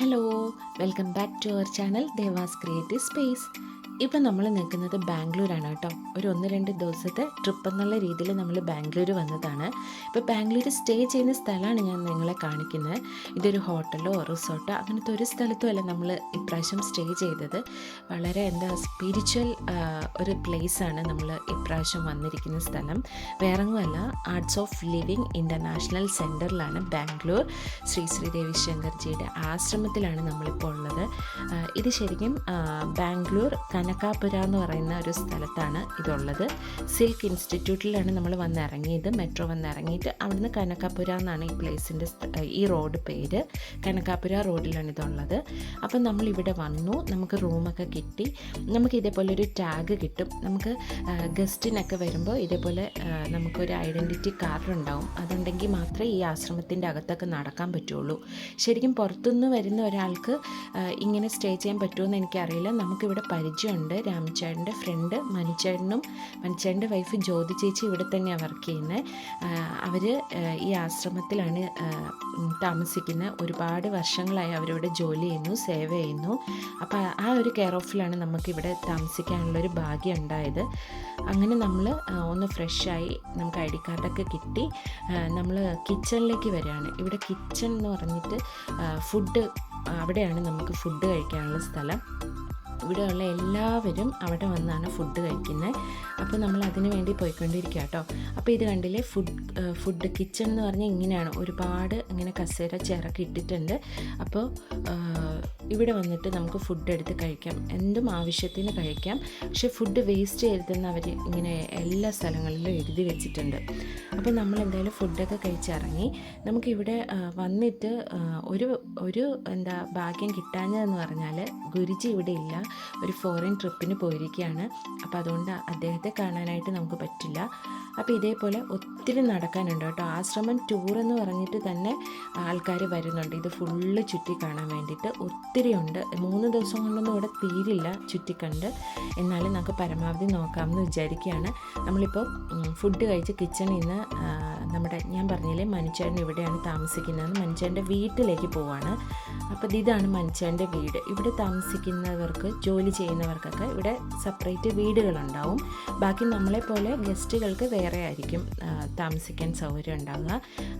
Hello welcome back to our channel Devas creative space. ഇപ്പം നമ്മൾ നിൽക്കുന്നത് ബാംഗ്ലൂരാണ് കേട്ടോ. ഒരു ഒന്ന് രണ്ട് ദിവസത്തെ ട്രിപ്പ് എന്നുള്ള രീതിയിൽ നമ്മൾ ബാംഗ്ലൂർ വന്നതാണ്. ഇപ്പോൾ ബാംഗ്ലൂർ സ്റ്റേ ചെയ്യുന്ന സ്ഥലമാണ് ഞാൻ നിങ്ങളെ കാണിക്കുന്നത്. ഇതൊരു ഹോട്ടലോ റിസോർട്ടോ അങ്ങനത്തെ ഒരു സ്ഥലത്തുമല്ല നമ്മൾ ഇപ്രാവശ്യം സ്റ്റേ ചെയ്തത്. വളരെ എന്താ സ്പിരിച്വൽ ഒരു പ്ലേസാണ് നമ്മൾ ഇപ്രാവശ്യം വന്നിരിക്കുന്ന സ്ഥലം. വേറെങ്ങുമല്ല ആർട്സ് ഓഫ് ലിവിങ് ഇന്റർനാഷണൽ സെന്ററിലാണ് ബാംഗ്ലൂർ. ശ്രീ ശ്രീ രവിശങ്കർജിയുടെ ആശ്രമത്തിലാണ് നമ്മളിപ്പോൾ ഉള്ളത്. ഇത് ശരിക്കും ബാംഗ്ലൂർ ബാംഗ്ലൂർ കനകാപുര എന്ന് പറയുന്ന ഒരു സ്ഥലത്താണ് ഇതുള്ളത്. സിൽക്ക് ഇൻസ്റ്റിറ്റ്യൂട്ടിലാണ് നമ്മൾ വന്നിറങ്ങിയത്. മെട്രോ വന്നിറങ്ങിയിട്ട് അവിടുന്ന് കനക്കാപ്പുര എന്നാണ് ഈ പ്ലേസിന്റെ ഈ റോഡ് പേര്. കനക്കാപ്പുര റോഡിലാണ് ഇതുള്ളത്. അപ്പം നമ്മളിവിടെ വന്നു. നമുക്ക് റൂമൊക്കെ കിട്ടി. നമുക്ക് ഇതേപോലെ ഒരു ടാഗ് കിട്ടും. നമുക്ക് ഗസ്റ്റിനൊക്കെ വരുമ്പോൾ ഇതേപോലെ നമുക്കൊരു ഐഡന്റിറ്റി കാർഡ് ഉണ്ടാവും. അതുണ്ടെങ്കിൽ മാത്രമേ ഈ ആശ്രമത്തിന്റെ അകത്തൊക്കെ നടക്കാൻ പറ്റുള്ളൂ. ശരിക്കും പുറത്തുനിന്ന് വരുന്ന ഒരാൾക്ക് ഇങ്ങനെ സ്റ്റേ ചെയ്യാൻ പറ്റുമെന്ന് എനിക്കറിയില്ല. നമുക്കിവിടെ പരിചയമുണ്ട് രാമചേട്ടന്റെ ഫ്രണ്ട് മനുചേട്ടനും മനുചേട്ടന്റെ വൈഫ് ജ്യോതി ചേച്ചി ഇവിടെ തന്നെയാണ് വർക്ക് ചെയ്യുന്നത് അവർ ഈ ആശ്രമത്തിലാണ് താമസിക്കുന്നത് ഒരുപാട് വർഷങ്ങളായി അവരിവിടെ ജോലി ചെയ്യുന്നു സേവ ചെയ്യുന്നു. അപ്പോൾ ആ ഒരു കെയർ ഓഫിലാണ് നമുക്കിവിടെ താമസിക്കാനുള്ളൊരു ഭാഗ്യം ഉണ്ടായത്. അങ്ങനെ നമ്മൾ ഒന്ന് ഫ്രഷായി നമുക്ക് ഐ ഡി കാർഡൊക്കെ കിട്ടി. നമ്മൾ കിച്ചണിലേക്ക് വരികയാണ്. ഇവിടെ കിച്ചൺ എന്ന് പറഞ്ഞിട്ട് ഫുഡ് അവിടെയാണ് നമുക്ക് ഫുഡ് കഴിക്കാനുള്ള സ്ഥലം. ഇവിടെയുള്ള എല്ലാവരും അവിടെ വന്നാണ് ഫുഡ് കഴിക്കുന്നത്. അപ്പോൾ നമ്മൾ അതിന് വേണ്ടി പോയിക്കൊണ്ടിരിക്കുക കേട്ടോ. അപ്പോൾ ഇത് കണ്ടില്ലേ ഫുഡ് ഫുഡ് കിച്ചൺ എന്ന് പറഞ്ഞാൽ ഇങ്ങനെയാണ്. ഒരുപാട് ഇങ്ങനെ കസേര ചിറക്ക് ഇട്ടിട്ടുണ്ട്. അപ്പോൾ ഇവിടെ വന്നിട്ട് നമുക്ക് ഫുഡ് എടുത്ത് കഴിക്കാം. എന്തും ആവശ്യത്തിന് കഴിക്കാം. പക്ഷെ ഫുഡ് വേസ്റ്റ് ചെയ്തെന്ന് അവർ ഇങ്ങനെ എല്ലാ സ്ഥലങ്ങളിലും എഴുതി വെച്ചിട്ടുണ്ട്. അപ്പോൾ നമ്മൾ എന്തായാലും ഫുഡൊക്കെ കഴിച്ചിറങ്ങി. നമുക്കിവിടെ വന്നിട്ട് ഒരു ഒരു എന്താ ഭാഗ്യം കിട്ടാഞ്ഞതെന്ന് പറഞ്ഞാൽ ഗുരുജി ഇവിടെ ഇല്ല. ഒരു ഫോറിൻ ട്രിപ്പിന് പോയിരിക്കുകയാണ്. അപ്പോൾ അതുകൊണ്ട് അദ്ദേഹത്തെ കാണാനായിട്ട് നമുക്ക് പറ്റില്ല. അപ്പോൾ ഇതേപോലെ ഒത്തിരി നടക്കാനുണ്ട് കേട്ടോ. ആശ്രമം ടൂർ എന്ന് പറഞ്ഞിട്ട് തന്നെ ആൾക്കാർ വരുന്നുണ്ട്. ഇത് ഫുള്ള് ചുറ്റി കാണാൻ വേണ്ടിയിട്ട് ഒത്തിരി ഉണ്ട്. മൂന്ന് ദിവസം കൊണ്ടൊന്നും ഇവിടെ തീരില്ല ചുറ്റിക്കണ്ട്. എന്നാലും നമുക്ക് പരമാവധി നോക്കാമെന്ന് വിചാരിക്കുകയാണ്. നമ്മളിപ്പോൾ ഫുഡ് കഴിച്ച് കിച്ചണിൽ നിന്ന് നമ്മുടെ ഞാൻ പറഞ്ഞില്ലേ മനുച്ചേട്ടൻ ഇവിടെയാണ് താമസിക്കുന്നത് മനുച്ചേട്ടന്റെ വീട്ടിലേക്ക് പോവാണ്. അപ്പോൾ ഇതാണ് മനുച്ചേട്ടന്റെ വീട്. ഇവിടെ താമസിക്കുന്നവർക്ക് ജോലി ചെയ്യുന്നവർക്കൊക്കെ ഇവിടെ സെപ്പറേറ്റ് വീടുകളുണ്ടാവും. ബാക്കി നമ്മളെപ്പോലെ ഗസ്റ്റുകൾക്ക് വേറെ ആയിരിക്കും താമസിക്കാൻ സൗകര്യം ഉണ്ടാവുക.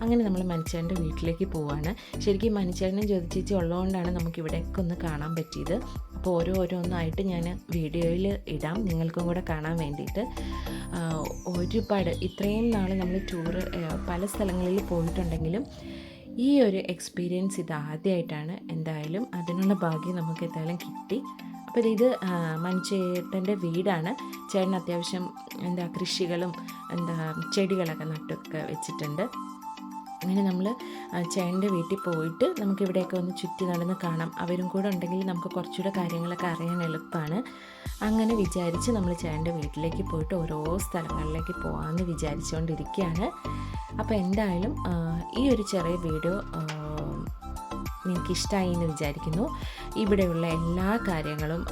അങ്ങനെ നമ്മൾ മനുച്ചേട്ടന്റെ വീട്ടിലേക്ക് പോവാണ്. ശരിക്കും മനുച്ചേട്ടനും ജ്യോതിച്ചേച്ചി ഉള്ളതുകൊണ്ടാണ് നമുക്ക് ഇവിടെയൊക്കെ ഒന്ന് കാണാൻ പറ്റിയത്. അപ്പോൾ ഓരോ ഓരോന്നായിട്ട് ഞാൻ വീഡിയോയിൽ ഇടാം നിങ്ങൾക്കും കൂടെ കാണാൻ വേണ്ടിയിട്ട്. ഒരുപാട് ഇത്രയും നാൾ നമ്മൾ ടൂറ് പല സ്ഥലങ്ങളിൽ പോയിട്ടുണ്ടെങ്കിലും ഈ ഒരു എക്സ്പീരിയൻസ് ഇത് ആദ്യമായിട്ടാണ് എന്തായാലും അതിനുള്ള ഭാഗ്യം നമുക്ക് എന്തായാലും കിട്ടി. അപ്പോൾ ഇത് മനുചേട്ടന്റെ വീടാണ്. ചേട്ടൻ അത്യാവശ്യം എന്താ കൃഷികളും എന്താ ചെടികളൊക്കെ നട്ടൊക്കെ വെച്ചിട്ടുണ്ട്. അങ്ങനെ നമ്മൾ ചേട്ടന്റെ വീട്ടിൽ പോയിട്ട് നമുക്ക് ഇവിടെയൊക്കെ ഒന്ന് ചുറ്റി നടന്ന് കാണാം. അവരും കൂടെ ഉണ്ടെങ്കിൽ നമുക്ക് കുറച്ചുകൂടെ കാര്യങ്ങളൊക്കെ അറിയാൻ എളുപ്പമാണ്. അങ്ങനെ വിചാരിച്ച് നമ്മൾ ചേട്ടന്റെ വീട്ടിലേക്ക് പോയിട്ട് ഓരോ സ്ഥലങ്ങളിലേക്ക് പോകാമെന്ന് വിചാരിച്ചുകൊണ്ടിരിക്കുകയാണ് അപ്പോൾ എന്തായാലും ഈ ഒരു ചെറിയ വീഡിയോ നിങ്ങൾക്ക് ഇഷ്ടമായി എന്ന് വിചാരിക്കുന്നു. ഇവിടെയുള്ള എല്ലാ കാര്യങ്ങളും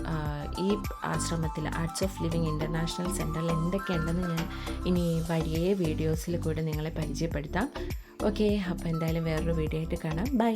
ഈ ആശ്രമത്തിൽ ആർട്സ് ഓഫ് ലിവിങ് ഇന്റർനാഷണൽ സെന്ററിൽ എന്തൊക്കെയുണ്ടെന്ന് ഞാൻ ഇനി വഴിയേ വീഡിയോസിൽ കൂടെ നിങ്ങളെ പരിചയപ്പെടുത്താം. ഓക്കെ അപ്പോൾ എന്തായാലും വേറൊരു വീഡിയോ ആയിട്ട് കാണാം. ബൈ